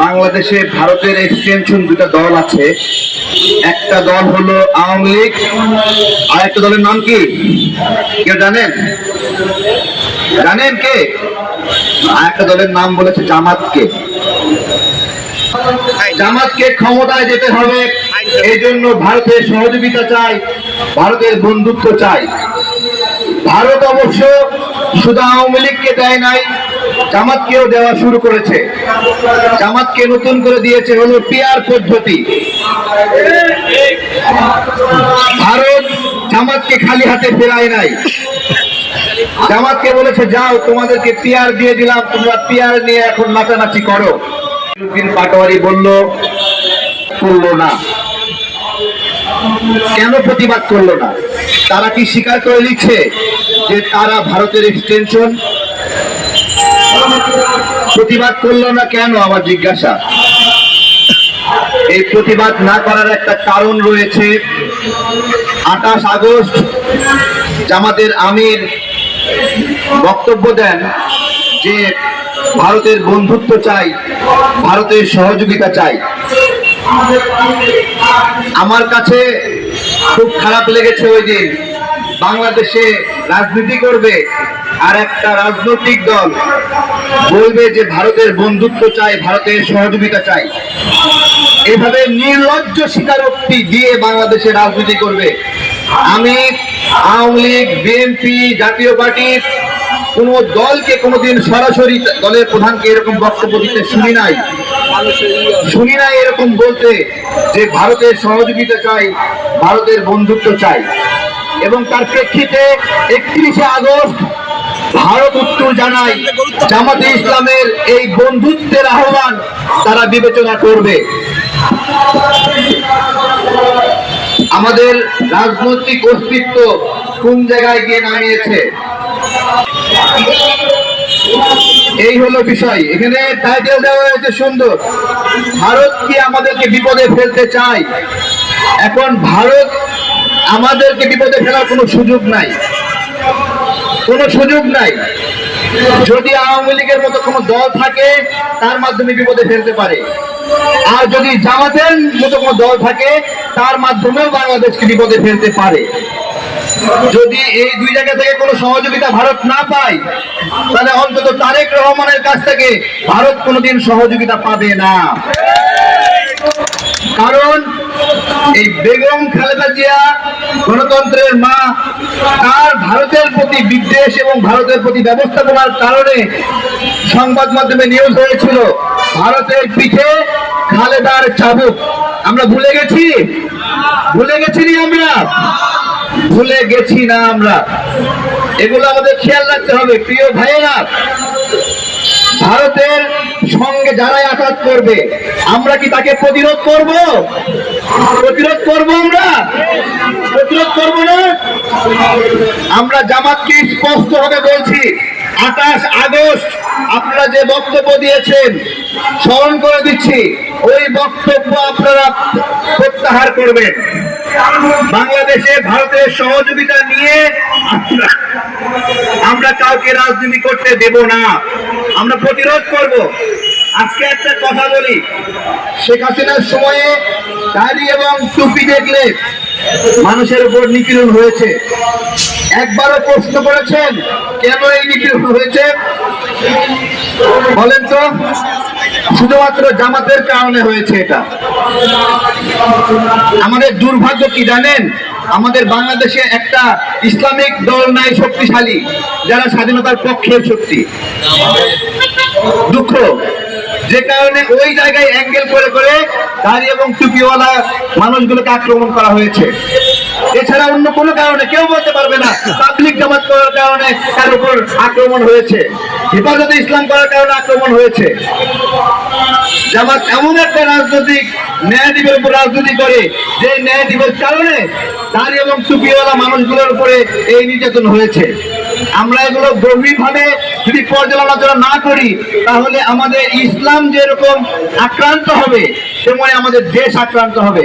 বাংলাদেশে ভারতের এক্সটেনশন দুটা দল আছে। একটা দল হলো আওয়ামী লীগ আর একটা দলের নাম কি? কেউ জানেন? জানেন কে? আর একটা দলের নাম বলেছে জামাতকে। জামাতকে ক্ষমতায় যেতে হবে এই জন্য ভারতের সহযোগিতা চাই, ভারতের বন্ধুত্ব চাই। ভারত অবশ্য শুধু আওয়ামী লীগকে দেয় নাই জামাতকেও দেওয়া শুরু করেছে। জামাতকে নতুন করে দিয়েছে হলো পিয়ার পদ্ধতি। ভারত জামাতকে খালি হাতে ফেরায় নাই। জামাতকে বলেছে, যাও, তোমাদেরকে পিয়ার দিয়ে দিলাম, তোমরা পিয়ার নিয়ে এখন নাচানাচি করো। ফিরুদ্দিন পাটোয়ারি বলল করল না। কেন প্রতিবাদ করল না? তারা কি স্বীকার করে লিখছে যে তারা ভারতের এক্সটেনশন প্রতিবাদ করল না কেন আমার জিজ্ঞাসা? এই প্রতিবাদ না করার একটা কারণ রয়েছে। আঠাশ আগস্ট জামাতের আমির বক্তব্য দেন যে ভারতের বন্ধুত্ব চাই, ভারতের সহযোগিতা চাই। আমার কাছে খুব খারাপ লেগেছে ওই দিন। বাংলাদেশে রাজনীতি করবে আর একটা রাজনৈতিক দল বলবে যে ভারতের বন্ধুত্ব চাই, ভারতের সহযোগিতা চাই। এভাবে নির্লজ্জ স্বীকারোক্তি দিয়ে বাংলাদেশে রাজনীতি করবে। আমি আওয়ামী লীগ, বিএনপি, জাতীয় পার্টির কোন দলকে কোনোদিন সরাসরি দলের প্রধানকে এরকম বক্তব্য দিতে শুনি নাই। শুনি নাই এরকম বলতে যে ভারতের সহযোগিতা চাই, ভারতের বন্ধুত্ব চাই। এবং তার প্রেক্ষিতে একত্রিশে আগস্ট ভারত উত্তর জানায়, জামাতে ইসলামের এই বন্ধুত্বের আহ্বান তারা বিবেচনা করবে। আমাদের রাজনৈতিক অস্তিত্ব কোন জায়গায় গিয়ে নামিয়েছে? এই হলো বিষয়। এখানে টাইটেল দেওয়া হয়েছে সুন্দর। ভারত কি আমাদেরকে বিপদে ফেলতে চায়? এখন ভারত আমাদেরকে বিপদে ফেলার কোনো সুযোগ নাই। কোনো সুযোগ নাই। যদি আওয়ামী লীগের মতো কোনো দল থাকে, তার মাধ্যমে বিপদে ফেলতে পারে। আর যদি জামাতের মতো কোনো দল থাকে, তার মাধ্যমেও বাংলাদেশকে বিপদে ফেলতে পারে। যদি এই দুই জায়গা থেকে কোনো সহযোগিতা ভারত না পায়, তাহলে অন্তত তারেক রহমানের কাছ থেকে ভারত কোনোদিন সহযোগিতা পাবে না। কারণ এই বেগম খালেদা জিয়া গণতন্ত্রের মা, তার ভারতের প্রতি বিদ্বেষ এবং ভারতের প্রতি ব্যবস্থাপনার কারণে সংবাদ মাধ্যমে নিউজ হয়েছিল, ভারতের পিঠে খালেদার চাবুক। আমরা ভুলে গেছি? ভুলে গেছি নি আমরা? ভুলে গেছি না আমরা। এগুলো আমাদের খেয়াল রাখতে হবে, প্রিয় ভাইয়েরা। ভারতের সঙ্গে যারাই আঘাত করবে, আমরা কি তাকে প্রতিরোধ করব? প্রতিরোধ করব আমরা? প্রতিরোধ করব না? আমরা জামাতকে স্পষ্ট ভাবে বলছি, আঠাশ আগস্ট আপনারা যে বক্তব্য দিয়েছেন, স্মরণ করে দিচ্ছি, ওই বক্তব্য আপনারা প্রত্যাহার করবেন। বাংলাদেশে ভারতের সহযোগিতা নিয়ে আমরা কাউকে রাজনীতি করতে দেব না। আমরা প্রতিরোধ করব। আজকে একটা কথা বলি শেখ হাসিনার সময়ে দাড়ি এবং টুপি দেখলে মানুষের উপর নিপীড়ন হয়েছে। একবারও প্রশ্ন করেছেন, কেন এই নিপীড়ন হয়েছে? বলেন তো, শুধুমাত্র জামাতের কারণে হয়েছে এটা। আমাদের দুর্ভাগ্য কি জানেন? আমাদের বাংলাদেশে একটা ইসলামিক দল নাই শক্তিশালী, যারা স্বাধীনতার পক্ষের শক্তি। যে কারণে ওই জায়গায় অ্যাঙ্গেল করে করে দাড়ি এবং টুপিওয়ালা মানুষগুলোকে আক্রমণ করা হয়েছে। এছাড়া অন্য কোনো কারণে কেউ বলতে পারবে না পাবলিক জামাত করার কারণে তার উপর আক্রমণ হয়েছে। হেফাজতে ইসলাম করার কারণে আক্রমণ হয়েছে। জামাত এমন একটা রাজনৈতিক ন্যায় দিবের উপর রাজনীতি করে, যে ন্যায় দিবের কারণে দাড়ি এবং টুপিওয়ালা মানুষগুলোর উপরে এই নির্যাতন হয়েছে। আমরা এগুলো গভীরভাবে যদি পর্যালোচনা না করি, তাহলে আমাদের ইসলাম যেরকম আক্রান্ত হবে তেমনি আমাদের দেশ আক্রান্ত হবে।